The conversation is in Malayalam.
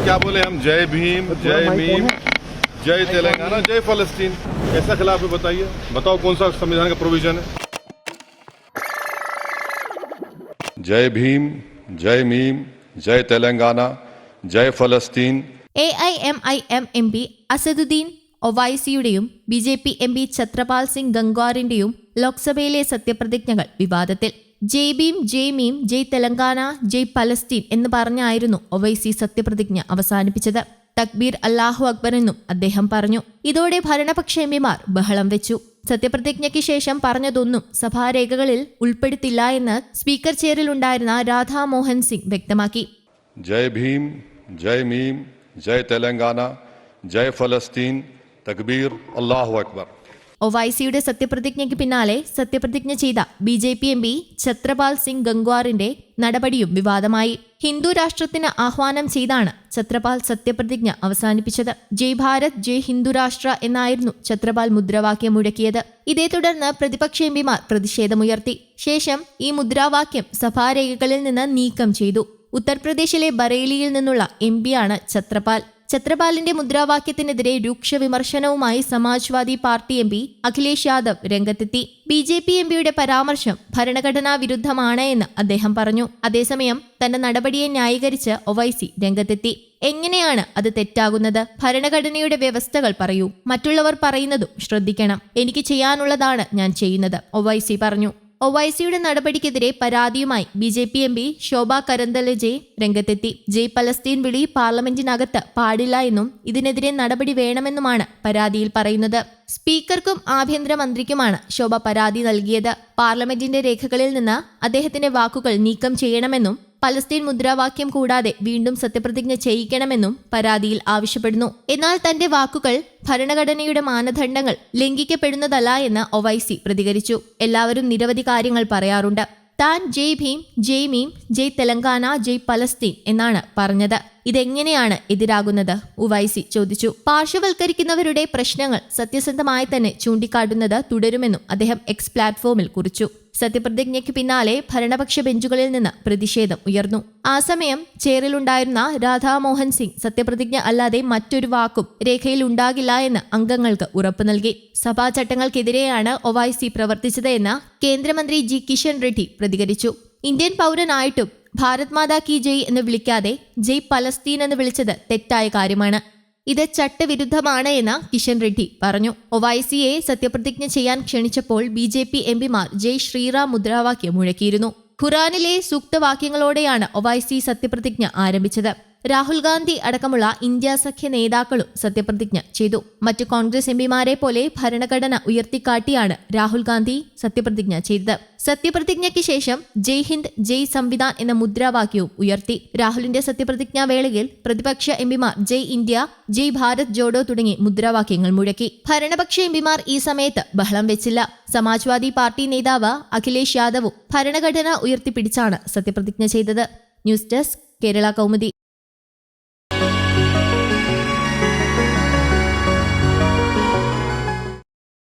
क्या बोले हम जय भीम जय भीम जय तेलंगाना जय फलस्तीन कैसा खिलाफ है बताइए बताओ कौन सा संविधान का प्रोविजन है जय भीम जय मीम जय तेलंगाना जय फलस्तीन A I M I M M P Asaduddin ഒവൈസിയുടെയും B J P M P Chhatrapal Singh ഗംഗ്വാറിന്റെയും ലോക്സഭയിലെ സത്യപ്രതിജ്ഞകൾ വിവാദത്തിൽ ജയ് ഭീം ജയ് മീം ജയ് തെലങ്കാന ജയ് പലസ്തീൻ എന്ന് പറഞ്ഞായിരുന്നു ഒവൈസി സത്യപ്രതിജ്ഞ അവസാനിപ്പിച്ചത്. തക്ബീർ അല്ലാഹു അക്ബർ എന്നും അദ്ദേഹം പറഞ്ഞു. ഇതോടെ ഭരണപക്ഷ എംപിമാർ ബഹളം വെച്ചു. സത്യപ്രതിജ്ഞയ്ക്ക് ശേഷം പറഞ്ഞതൊന്നും സഭാരേഖകളിൽ ഉൾപ്പെടുത്തില്ല എന്ന് സ്പീക്കർ ചെയറിൽ ഉണ്ടായിരുന്ന രാധാമോഹൻ സിംഗ് വ്യക്തമാക്കി. ജയ് ഭീം ജയ് മീം ജയ് തെലങ്കാന ജയ് ഫലസ്തീൻ തക്ബീർ അല്ലാഹു അക്ബർ. ഒവൈസിയുടെ സത്യപ്രതിജ്ഞയ്ക്ക് പിന്നാലെ സത്യപ്രതിജ്ഞ ചെയ്ത B J P M P Chhatrapal Singh ഗംഗ്വാറിന്റെ നടപടിയും വിവാദമായി. ഹിന്ദു രാഷ്ട്രത്തിന് ആഹ്വാനം ചെയ്താണ് ഛത്രപാൽ സത്യപ്രതിജ്ഞ അവസാനിപ്പിച്ചത്. ജയ് ഭാരത് ജയ് ഹിന്ദു രാഷ്ട്ര എന്നായിരുന്നു ഛത്രപാൽ മുദ്രാവാക്യം മുഴക്കിയത്. ഇതേ തുടർന്ന് പ്രതിപക്ഷ എം പിമാർ പ്രതിഷേധമുയർത്തി. ശേഷം ഈ മുദ്രാവാക്യം സഭാരേഖകളിൽ നിന്ന് നീക്കം ചെയ്തു. ഉത്തർപ്രദേശിലെ ബറേലിയിൽ നിന്നുള്ള എം പിയാണ് ഛത്രപാൽ. ഛത്രപാലിന്റെ മുദ്രാവാക്യത്തിനെതിരെ രൂക്ഷ വിമർശനവുമായി Samajwadi party M P Akhilesh Yadav രംഗത്തെത്തി. ബി ജെ പി എം പിയുടെ പരാമർശം ഭരണഘടനാ വിരുദ്ധമാണ് എന്ന് അദ്ദേഹം പറഞ്ഞു. അതേസമയം തന്റെ നടപടിയെ ന്യായീകരിച്ച് ഒവൈസി രംഗത്തെത്തി. എങ്ങനെയാണ് അത് തെറ്റാകുന്നത്? ഭരണഘടനയുടെ വ്യവസ്ഥകൾ പറയൂ. മറ്റുള്ളവർ പറയുന്നതും ശ്രദ്ധിക്കണം. എനിക്ക് ചെയ്യാനുള്ളതാണ് ഞാൻ ചെയ്യുന്നത് ഒവൈസി പറഞ്ഞു. ഒവൈസിയുടെ നടപടിക്കെതിരെ പരാതിയുമായി B J P M P Shobha Karandlaje രംഗത്തെത്തി. ജയ് പലസ്തീൻ വിളി പാർലമെന്റിനകത്ത് പാടില്ല എന്നും ഇതിനെതിരെ നടപടി വേണമെന്നുമാണ് പരാതിയിൽ പറയുന്നത്. സ്പീക്കർക്കും ആഭ്യന്തരമന്ത്രിക്കുമാണ് ശോഭ പരാതി നൽകിയത്. പാർലമെന്റിന്റെ രേഖകളിൽ നിന്ന് അദ്ദേഹത്തിന്റെ വാക്കുകൾ നീക്കം ചെയ്യണമെന്നും പലസ്തീൻ മുദ്രാവാക്യം കൂടാതെ വീണ്ടും സത്യപ്രതിജ്ഞ ചെയ്യിക്കണമെന്നും പരാതിയിൽ ആവശ്യപ്പെടുന്നു. എന്നാൽ തന്റെ വാക്കുകൾ ഭരണഘടനയുടെ മാനദണ്ഡങ്ങൾ ലംഘിക്കപ്പെടുന്നതല്ല എന്ന് ഒവൈസി പ്രതികരിച്ചു. എല്ലാവരും നിരവധി കാര്യങ്ങൾ പറയാറുണ്ട്. താൻ ജയ് ഭീം ജയ് മീം ജയ് തെലങ്കാന ജയ് പലസ്തീൻ എന്നാണ് പറഞ്ഞത്. ഇതെങ്ങനെയാണ് എതിരാകുന്നത്? ഉവൈസി ചോദിച്ചു. പാർശ്വവൽക്കരിക്കുന്നവരുടെ പ്രശ്നങ്ങൾ സത്യസന്ധമായി തന്നെ ചൂണ്ടിക്കാട്ടുന്നത് തുടരുമെന്നും അദ്ദേഹം എക്സ് പ്ലാറ്റ്ഫോമിൽ കുറിച്ചു. സത്യപ്രതിജ്ഞയ്ക്ക് പിന്നാലെ ഭരണപക്ഷ ബെഞ്ചുകളിൽ നിന്ന് പ്രതിഷേധം ഉയർന്നു. ആ സമയം ചേറിലുണ്ടായിരുന്ന രാധാമോഹൻ സിംഗ് സത്യപ്രതിജ്ഞ അല്ലാതെ മറ്റൊരു വാക്കും രേഖയിൽ ഉണ്ടാകില്ല എന്ന് അംഗങ്ങൾക്ക് ഉറപ്പു നൽകി. സഭാ ചട്ടങ്ങൾക്കെതിരെയാണ് ഒവൈസി പ്രവർത്തിച്ചത് എന്ന് കേന്ദ്രമന്ത്രി ജി. കിഷൻ റെഡ്ഡി പ്രതികരിച്ചു. ഇന്ത്യൻ പൗരനായിട്ടും ഭാരത് മാതാ കി ജയ് എന്ന് വിളിക്കാതെ ജയ് പലസ്തീൻ എന്ന് വിളിച്ചത് തെറ്റായ കാര്യമാണ്. ഇത് ചട്ടവിരുദ്ധമാണ് എന്ന് കിഷൻ റെഡ്ഡി പറഞ്ഞു. ഒവൈസിയെ സത്യപ്രതിജ്ഞ ചെയ്യാൻ ക്ഷണിച്ചപ്പോൾ ബി ജെ പി എംപിമാർ ജയ് ശ്രീറാം മുദ്രാവാക്യം മുഴക്കിയിരുന്നു. ഖുറാനിലെ സൂക്തവാക്യങ്ങളോടെയാണ് ഒവൈസി സത്യപ്രതിജ്ഞ ആരംഭിച്ചത്. രാഹുൽ ഗാന്ധി അടക്കമുള്ള ഇന്ത്യ സഖ്യ നേതാക്കളും സത്യപ്രതിജ്ഞ ചെയ്തു. മറ്റു കോൺഗ്രസ് എംപിമാരെ പോലെ ഭരണഘടന ഉയർത്തിക്കാട്ടിയാണ് രാഹുൽ ഗാന്ധി സത്യപ്രതിജ്ഞ ചെയ്തത്. സത്യപ്രതിജ്ഞയ്ക്ക് ശേഷം ജയ് ഹിന്ദ് ജയ് സംവിധാൻ എന്ന മുദ്രാവാക്യവും ഉയർത്തി. രാഹുലിന്റെ സത്യപ്രതിജ്ഞാ വേളയിൽ പ്രതിപക്ഷ എംപിമാർ ജയ് ഇന്ത്യ ജയ് ഭാരത് ജോഡോ തുടങ്ങി മുദ്രാവാക്യങ്ങൾ മുഴക്കി. ഭരണപക്ഷ എംപിമാർ ഈ സമയത്ത് ബഹളം വെച്ചില്ല. സമാജ്വാദി പാർട്ടി നേതാവ് അഖിലേഷ് യാദവും ഭരണഘടന ഉയർത്തിപ്പിടിച്ചാണ് സത്യപ്രതിജ്ഞ ചെയ്തത്. News desk Kerala Kaumudi.